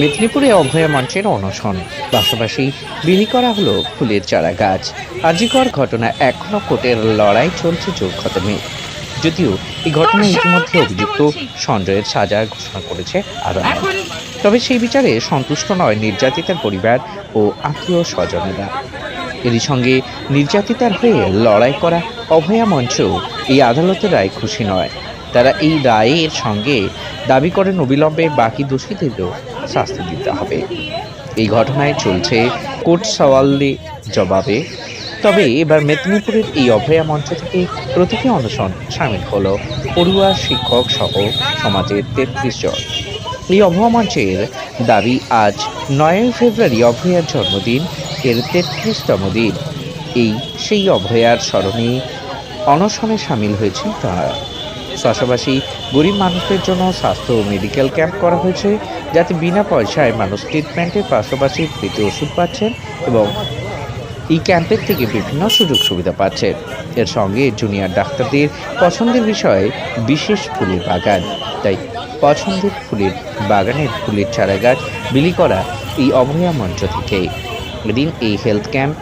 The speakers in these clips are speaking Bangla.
মেদিনীপুরে অভয়া মঞ্চের অনশন। পাশাপাশি বিলি করা হলো ফুলের চারা গাছ আজিকর ঘটনা এখনও কোর্টের লড়াই চলছে জোর খতমে যদিও এই ঘটনায় ইতিমধ্যে অভিযুক্ত সঞ্জয়ের সাজা ঘোষণা করেছে আদালত তবে সেই বিচারে সন্তুষ্ট নয় নির্যাতিতার পরিবার ও আত্মীয় স্বজনেরা। এরই সঙ্গে নির্যাতিতার হয়ে লড়াই করা অভয়া মঞ্চ এই আদালতের রায় খুশি নয়। তারা এই রায়ের সঙ্গে দাবি করেন অবিলম্বে বাকি দোষীদেরও শাস্তি দিতে হবে। এই ঘটনায় চলছে কোর্ট সওয়ালে জবাবে। তবে এবার মেদিনীপুরের এই অভয়া মঞ্চ থেকে প্রতীকী অনশন সামিল হলো। পড়ুয়া শিক্ষক সহ সমাজের তেত্রিশ জন। এই অভয়া মঞ্চের দাবি, আজ নয়ই ফেব্রুয়ারি অভয়ার জন্মদিন, এর তেত্রিশতম দিন। এই সেই অভয়ার স্মরণে অনশনে সামিল হয়েছেন তারা। পাশাপাশি গরিব মানুষদের জন্য স্বাস্থ্য ও মেডিকেল ক্যাম্প করা হয়েছে, যাতে বিনা পয়সায় মানুষ ট্রিটমেন্টের পাশাপাশি ফ্রিতে ওষুধ পাচ্ছেন এবং এই ক্যাম্পের থেকে বিভিন্ন সুযোগ সুবিধা পাচ্ছেন। এর সঙ্গে জুনিয়র ডাক্তারদের পছন্দের বিষয়ে বিশেষ ফুলের বাগান, তাই পছন্দের ফুলের বাগানের ফুলের চারা গাছ বিলি করা এই অভয়া মঞ্চ থেকে। এদিন এই হেলথ ক্যাম্প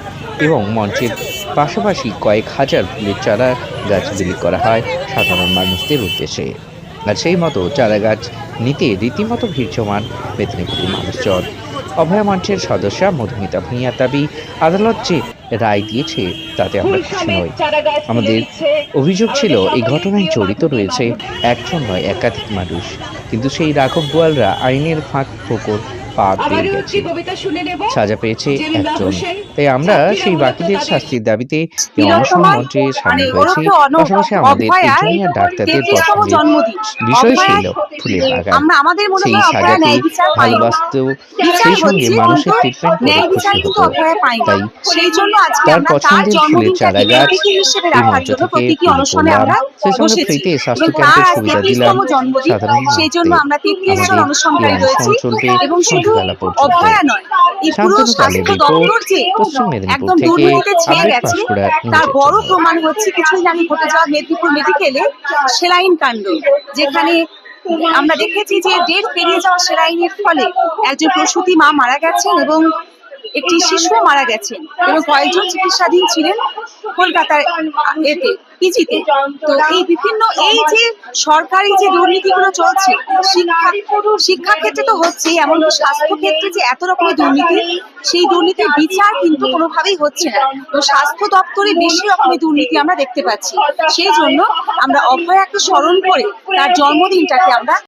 এবং মঞ্চের পাশাপাশি কয়েক হাজার ফুলের চারা গাছ বিলি করা হয় সাধারণ মানুষদের উদ্দেশ্যে। আর সেই মতো চারা গাছ নিতে রীতিমতো ভিড় জমান মেদিনীপুরের মানুষজন। অভয়া মঞ্চের সদস্যা মধুমিতা ভূঁইয়া দাবি আদালত যে রায় দিয়েছে তাতে আমরা খুশি নই। আমাদের অভিযোগ ছিল এই ঘটনায় জড়িত রয়েছে একজন নয় একাধিক মানুষ। কিন্তু সেই রাঘব গোয়ালরা আইনের ফাঁক ফোকর পা গেছে সাজা পেয়েছে একজন। তাই আমরা সেই বাকিদের শাস্তির দাবিতে এই তিলোত্তমার অনশন মঞ্চে সামিল মানে হয়েছি পাশাপাশি আমাদের ডাক্তারদের বিষয় ছিল ফুলের বাগান। সেই সঙ্গে মানুষের কিন্তু ট্রিটমেন্ট করে খুশি হতো তাই তার পছন্দের ফুলের চারা গাছ প্রতীকী এই মঞ্চ থেকে প্রতীকী করলাম সেই সঙ্গে ফ্রিতে স্বাস্থ্য ক্যাম্পের সুবিধা দিলাম। সাধারণ সেই জন্য আমরা তেত্রিশ জন আমাদের রয়েছি। চলবে। এবং শুধু পর্যন্ত শান্তনু রিপোর্ট পশ্চিম মেদিনীপুর থেকে পাঁশকুড়া তার বড় প্রমাণ হচ্ছে কিছুদিন আগে ঘটে যাওয়া মেদিনীপুর মেডিকেলে সেলাইন কাণ্ড যেখানে আমরা দেখেছি যে ডেট পেরিয়ে যাওয়া সেলাইনের ফলে একজন প্রসূতি মা মারা গেছেন এবং একটি শিশু মারা গেছেন এবং কয়েকজন চিকিৎসাধীন ছিলেন। কলকাতার এতে, পিজিতে। তো এই বিভিন্ন, এই যে সরকারি যে দুর্নীতিগুলো চলছে, শিক্ষা শিক্ষা ক্ষেত্রে তো হচ্ছে এমনকি স্বাস্থ্য ক্ষেত্রে যে এত রকমের দুর্নীতি, সেই দুর্নীতির বিচার কিন্তু কোনোভাবেই হচ্ছে না। তো স্বাস্থ্য দপ্তরে বেশি রকমের দুর্নীতি আমরা দেখতে পাচ্ছি। সেই জন্য আমরা অভয়াকে স্মরণ করে তার জন্মদিনটাকে আমরা